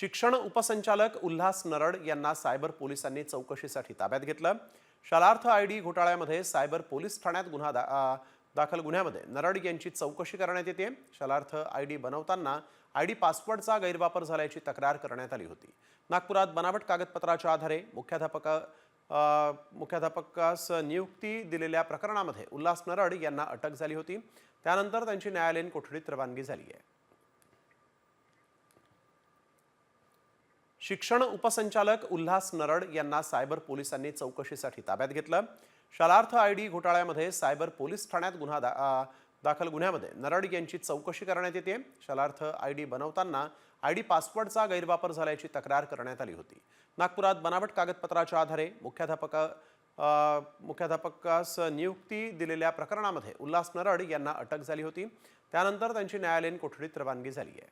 शिक्षण उपसंचालक उल्हास नरड यांना सायबर पोलिसांनी चौकशीसाठी ताब्यात घेतलं. शालार्थ आय डी घोटाळ्यामध्ये सायबर पोलीस ठाण्यात गुन्हा दा दाखल गुन्ह्यामध्ये नरड यांची चौकशी करण्यात येते. शालार्थ आय डी बनवताना आय डी पासवर्डचा गैरवापर झाल्याची तक्रार करण्यात आली होती. नागपुरात बनावट कागदपत्राच्या आधारे मुख्याध्यापक मुख्याध्यापकास नियुक्ती दिलेल्या प्रकरणामध्ये उल्हास नरड यांना अटक झाली होती. त्यानंतर त्यांची न्यायालयीन कोठडीत रवानगी झाली आहे. शिक्षण उपसंचालक उल्हास नरड यांना सायबर पोलिसांनी चौकशीसाठी ताब्यात घेतलं. शालार्थ आय डी घोटाळ्यामध्ये सायबर पोलीस ठाण्यात गुन्हा दा आ, दाखल गुन्ह्यामध्ये नरड यांची चौकशी करण्यात येते. शालार्थ आय डी बनवताना आय डी पासवर्डचा गैरवापर झाल्याची तक्रार करण्यात आली होती. नागपुरात बनावट कागदपत्राच्या आधारे मुख्याध्यापक मुख्याध्यापकास नियुक्ती दिलेल्या प्रकरणामध्ये उल्हास नरड यांना अटक झाली होती. त्यानंतर त्यांची न्यायालयीन कोठडीत रवानगी झाली आहे.